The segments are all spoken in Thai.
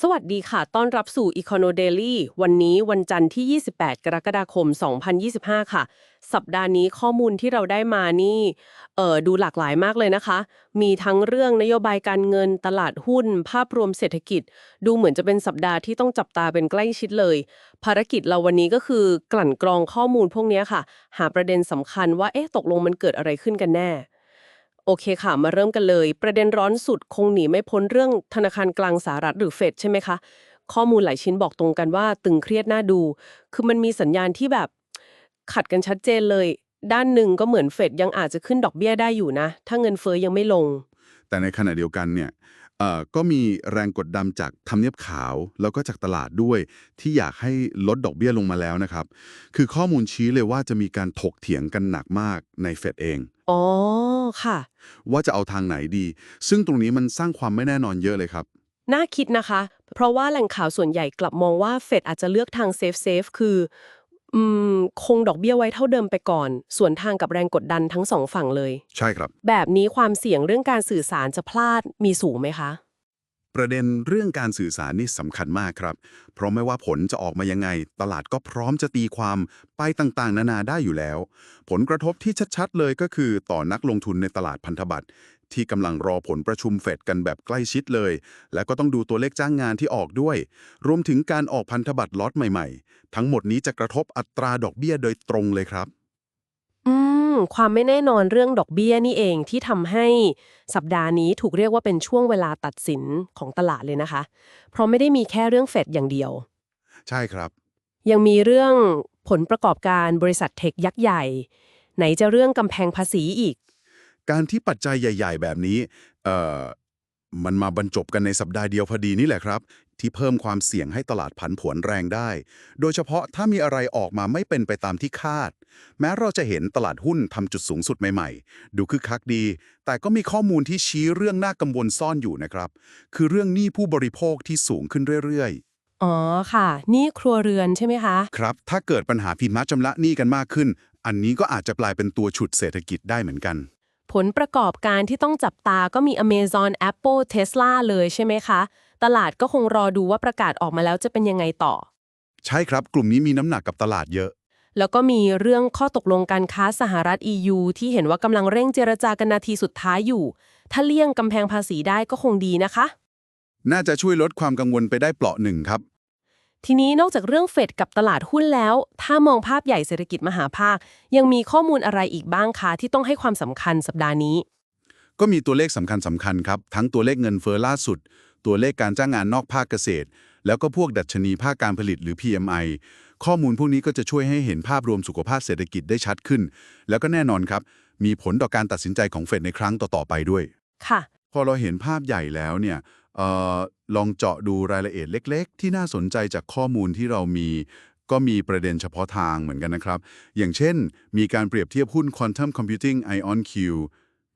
สวัสดีค่ะ ต้อนรับสู่ Econo Daily วันนี้วันจันทร์ที่ 28 กรกฎาคม 2025 ค่ะ สัปดาห์นี้ข้อมูลที่เราได้มานี่ เออดูหลากหลายมากเลยนะคะ มีทั้งเรื่องนโยบายการเงิน ตลาดหุ้น ภาพรวมเศรษฐกิจ ดูเหมือนจะเป็นสัปดาห์ที่ต้องจับตาเป็นใกล้ชิดเลย ภารกิจเราวันนี้ก็คือกลั่นกรองข้อมูลพวกนี้ค่ะ หาประเด็นสำคัญว่า เอ๊ะ ตกลงมันเกิดอะไรขึ้นกันแน่ โอเคค่ะ มาเริ่มกันเลย ประเด็นร้อนสุดคงหนีไม่พ้นเรื่องธนาคารกลางสหรัฐหรือเฟดใช่ไหมคะ ข้อมูลหลายชิ้นบอกตรงกันว่าตึงเครียดน่าดู คือมันมีสัญญาณที่แบบ ขัดกันชัดเจนเลย ด้านหนึ่งก็เหมือนเฟดยังอาจจะขึ้นดอกเบี้ยได้อยู่นะ ถ้าเงินเฟ้อยังไม่ลง แต่ในขณะเดียวกันเนี่ยเอ่อก็มีแรงกดดันจากทำเนียบขาว แล้วก็จากตลาดด้วย ที่อยากให้ลดดอกเบี้ยลงมาแล้วนะครับ คือข้อมูลชี้เลยว่าจะมีการถกเถียงกันหนักมากในเฟดเองอ๋อ ค่ะ ว่าจะเอาทางไหนดี ซึ่งตรงนี้มันสร้างความไม่แน่นอนเยอะเลยครับ น่าคิดนะคะ เพราะว่าแหล่งข่าวส่วนใหญ่กลับมองว่าเฟดอาจจะเลือกทางเซฟเซฟคืออืมคงดอกเบี้ยไว้เท่าเดิมไปก่อน ส่วนทางกับแรงกดดันทั้งสองฝั่งเลย ใช่ครับ แบบนี้ความเสี่ยงเรื่องการสื่อสารจะพลาดมีสูงไหมคะ ประเด็นเรื่องการสื่อสารนี่สำคัญมากครับ เพราะไม่ว่าผลจะออกมายังไง ตลาดก็พร้อมจะตีความไปต่างๆ นานาได้อยู่แล้ว ผลกระทบที่ชัดๆเลยก็คือต่อนักลงทุนในตลาดพันธบัตรที่กำลังรอผลประชุมเฟดกันแบบใกล้ชิดเลย และก็ต้องดูตัวเลขจ้างงานที่ออกด้วย รวมถึงการออกพันธบัตรล็อตใหม่ๆ ทั้งหมดนี้จะกระทบอัตราดอกเบี้ยโดยตรงเลยครับ อืม ความไม่แน่นอนเรื่องดอกเบี้ยนี่เองที่ทำให้สัปดาห์นี้ถูกเรียกว่าเป็นช่วงเวลาตัดสินของตลาดเลยนะคะ เพราะไม่ได้มีแค่เรื่องเฟดอย่างเดียว ใช่ครับ ยังมีเรื่องผลประกอบการบริษัทเทคยักษ์ใหญ่ ไหนจะเรื่องกำแพงภาษีอีก การที่ปัจจัยใหญ่ ๆ แบบนี้เอ่อมันมาบรรจบกันในสัปดาห์เดียวพอดีนี่แหละครับ ที่เพิ่มความเสี่ยงให้ตลาดผันผวนแรงได้ โดยเฉพาะถ้ามีอะไรออกมาไม่เป็นไปตามที่คาด แม้เราจะเห็นตลาดหุ้นทำจุดสูงสุดใหม่ๆ ดูคึกคักดี แต่ก็มีข้อมูลที่ชี้เรื่องน่ากังวลซ่อนอยู่นะครับ คือเรื่องหนี้ผู้บริโภคที่สูงขึ้นเรื่อยอ๋อค่ะ นี่ครัวเรือนใช่ไหมคะๆครับ ถ้าเกิดปัญหาผิดมัดชำระหนี้กันมากขึ้น อันนี้ก็อาจจะกลายเป็นตัวฉุดเศรษฐกิจได้เหมือนกัน ผลประกอบการที่ต้องจับตาก็มี Amazon Apple Tesla เลยใช่ไหมคะ ตลาดก็คงรอดูว่าประกาศออกมาแล้วจะเป็นยังไงต่อ ใช่ครับกลุ่มนี้มีน้ำหนักกับตลาดเยอะ แล้วก็มีเรื่องข้อตกลงการค้าสหรัฐ EU ที่เห็นว่ากำลังเร่งเจรจากันนาทีสุดท้ายอยู่ ถ้าเลี่ยงกำแพงภาษีได้ก็คงดีนะคะ น่าจะช่วยลดความกังวลไปได้เปลาะหนึ่งครับ ทีนี้นอกจากเรื่องเฟดกับตลาดหุ้นแล้ว ถ้ามองภาพใหญ่เศรษฐกิจมหาภาค ยังมีข้อมูลอะไรอีกบ้างคะที่ต้องให้ความสำคัญสัปดาห์นี้ ก็มีตัวเลขสำคัญสำคัญครับ ทั้งตัวเลขเงินเฟ้อล่าสุด ตัวเลขการจ้างงานนอกภาคเกษตร แล้วก็พวกดัชนีภาคการผลิตหรือ PMI ข้อมูลพวกนี้ก็จะช่วยให้เห็นภาพรวมสุขภาพเศรษฐกิจได้ชัดขึ้น แล้วก็แน่นอนครับ มีผลต่อการตัดสินใจของเฟดในครั้งต่อ ๆ ไปด้วย ค่ะ พอเราเห็นภาพใหญ่แล้วเนี่ยเออลองเจาะดูรายละเอียดเล็ก ๆ ที่น่าสนใจจากข้อมูลที่เรามี ก็มีประเด็นเฉพาะทางเหมือนกันนะครับ อย่างเช่น มีการเปรียบเทียบหุ้น Quantum Computing IonQ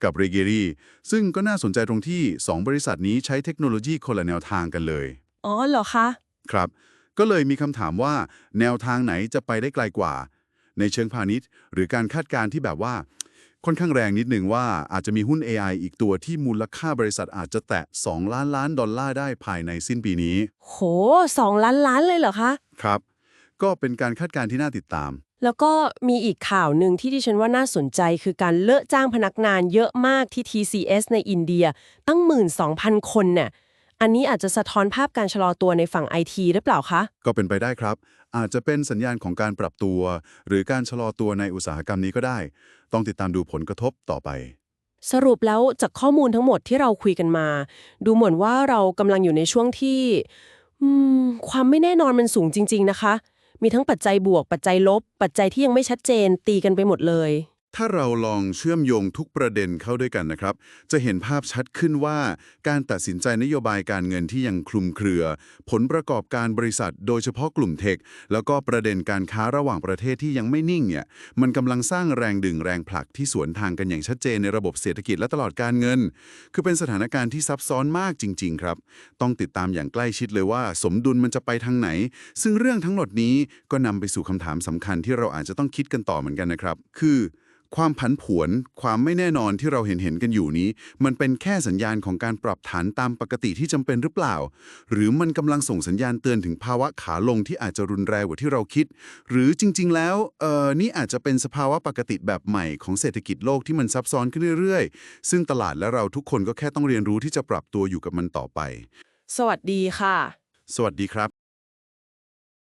กับ r e g e r y ซึ่งก็น่าสนใจตรงที่ 2 บริษัทนี้ใช้เทคโนโลยีคนละแนวทางกันเลย อ๋อเหรอคะ ครับ ก็เลยมีคำถามว่า แนวทางไหนจะไปได้ไกลกว่า ในเชิงพาณิชย์ หรือการคาดการณ์ที่แบบว่า ค่อนข้างแรงนิดนึงว่าอาจจะมีหุ้น AI อีกตัวที่มูลค่าบริษัทอาจจะแตะ 2 ล้านล้านดอลลาร์ได้ภายในสิ้นปีนี้ โหสองล้านล้านเลยเหรอคะ ครับ ก็เป็นการคาดการณ์ที่น่าติดตาม แล้วก็มีอีกข่าวหนึ่งที่ดิฉันว่าน่าสนใจ คือการเลอะจ้างพนักงานเยอะมากที่ TCS ในอินเดีย ตั้ง 12,000 คนเนี่ยอันนี้อาจจะสะท้อนภาพการชะลอตัวในฝั่งไอทีหรือเปล่าคะ ก็เป็นไปได้ครับ อาจจะเป็นสัญญาณของการปรับตัว หรือการชะลอตัวในอุตสาหกรรมนี้ก็ได้ ต้องติดตามดูผลกระทบต่อไป สรุปแล้วจากข้อมูลทั้งหมดที่เราคุยกันมา ดูเหมือนว่าเรากำลังอยู่ในช่วงที่อืมความไม่แน่นอนมันสูงจริง ๆ นะคะ มีทั้งปัจจัยบวก ปัจจัยลบ ปัจจัยที่ยังไม่ชัดเจนตีกันไปหมดเลย ถ้าเราลองเชื่อมโยงทุกประเด็นเข้าด้วยกันนะครับ จะเห็นภาพชัดขึ้นว่าการตัดสินใจนโยบายการเงินที่ยังคลุมเครือ ผลประกอบการบริษัท โดยเฉพาะกลุ่มเทค แล้วก็ประเด็นการค้าระหว่างประเทศที่ยังไม่นิ่งเนี่ย มันกำลังสร้างแรงดึงแรงผลักที่สวนทางกันอย่างชัดเจนในระบบเศรษฐกิจและตลอดการเงิน คือเป็นสถานการณ์ที่ซับซ้อนมากจริง ๆ ครับ ต้องติดตามอย่างใกล้ชิดเลยว่า สมดุลมันจะไปทางไหน ซึ่งเรื่องทั้งหมดนี้ก็นำไปสู่คำถามสำคัญที่เราอาจจะต้องคิดกันต่อเหมือนกันนะครับ คือ ความผันผวน ความไม่แน่นอนที่เราเห็นเห็นๆกันอยู่นี้ มันเป็นแค่สัญญาณของการปรับฐานตามปกติที่จำเป็นหรือเปล่า หรือมันกำลังส่งสัญญาณเตือนถึงภาวะขาลงที่อาจจะรุนแรงกว่าที่เราคิด หรือจริง ๆ แล้วเอ่อนี่อาจจะเป็นสภาวะปกติแบบใหม่ของเศรษฐกิจโลกที่มันซับซ้อนขึ้นเรื่อยๆ ซึ่งตลาดและเราทุกคนก็แค่ต้องเรียนรู้ที่จะปรับตัวอยู่กับมันต่อไป สวัสดีค่ะ สวัสดีครับ